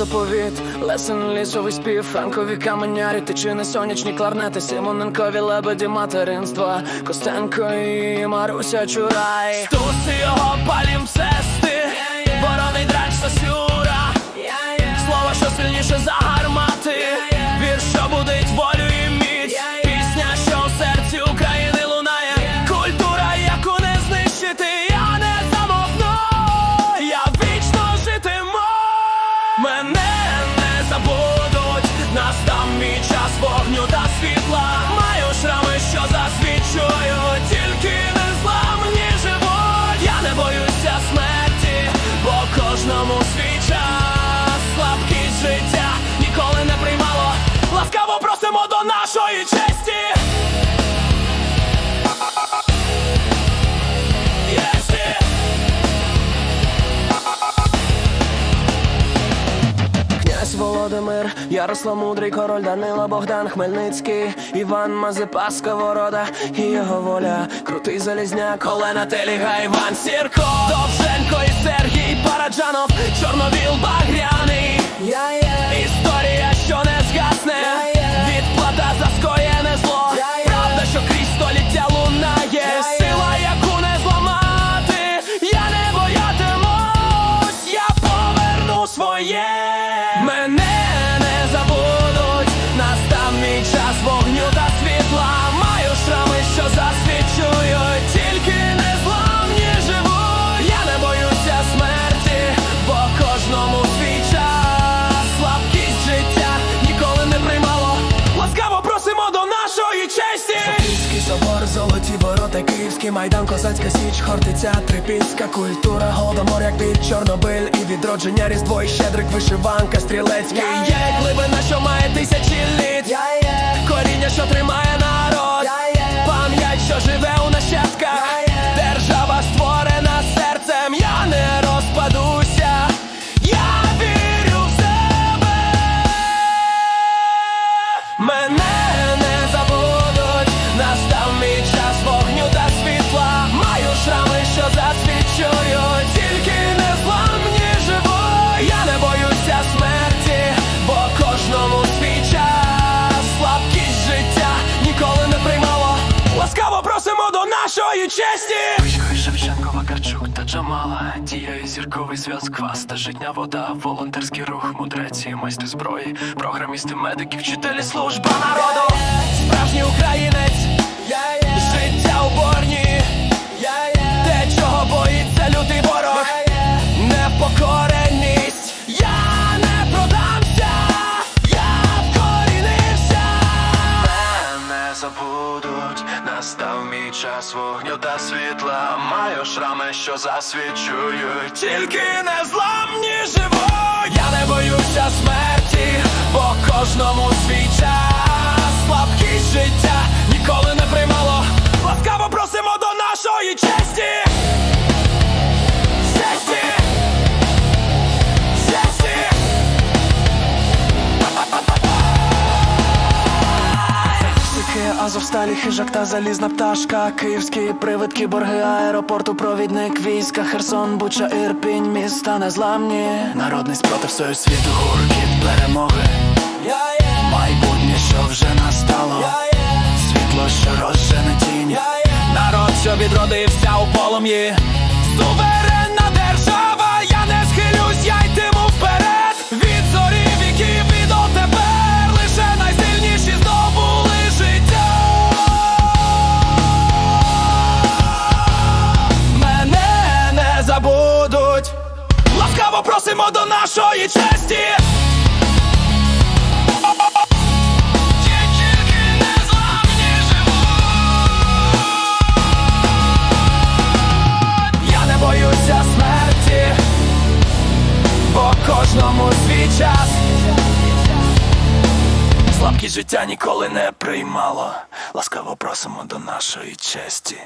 Заповіт, лесен лісовий спів, франкові каменярі, тичини, сонячні кларнети, Симоненкові лебеді материнства, Костенко і Маруся Чурай, Туси його палім сести. вороний драч сосюра, слово, що сильніше за ласкаво до нашої честі. Князь Володимир, Ярослав Мудрий, король Данила, Богдан Хмельницький, Іван Мазепа, Сковорода і його воля, крутий залізняк, Олена Теліга, Іван Сірко, Довженко і Сергій Параджанов, Чорновіл Багряний. Історія, Софійський собор, золоті ворота, Київський майдан, козацька січ, хортиця, трипільська культура, голодомор, як під Чорнобиль і відродження Різдво і Щедрик, вишиванка, стрілецький. Є. Глибина, що має тисячі літ. Коріння, що тримає до нашої честі. І Шевченко, Вакарчук та Джамала Діє зірковий зв'язок, квас та житня вода, волонтерський рух, мудреці, майстри зброї, програмісти, медики, вчителі служба народу. Справжній українець, забудуть, настав мій час вогню та світла. Маю шрами, що засвідчують. Тільки незламні живо. Я не боюся смерті, бо кожному свій час. Слабкість життя ніколи не Азовсталі, хижак та залізна пташка, київські привидки, борги аеропорту, провідник війська, Херсон, Буча, Ірпінь, міста незламні. Народний спротив свою світу, гуркіт перемоги. Майбутнє, що вже настало, світло, що розжене тінь. Народ, що відродився у полум'ї. Ласкаво просимо до нашої честі. Я не боюся смерті, бо кожному свій час. Слабкість життя ніколи не приймало. Ласкаво просимо до нашої честі.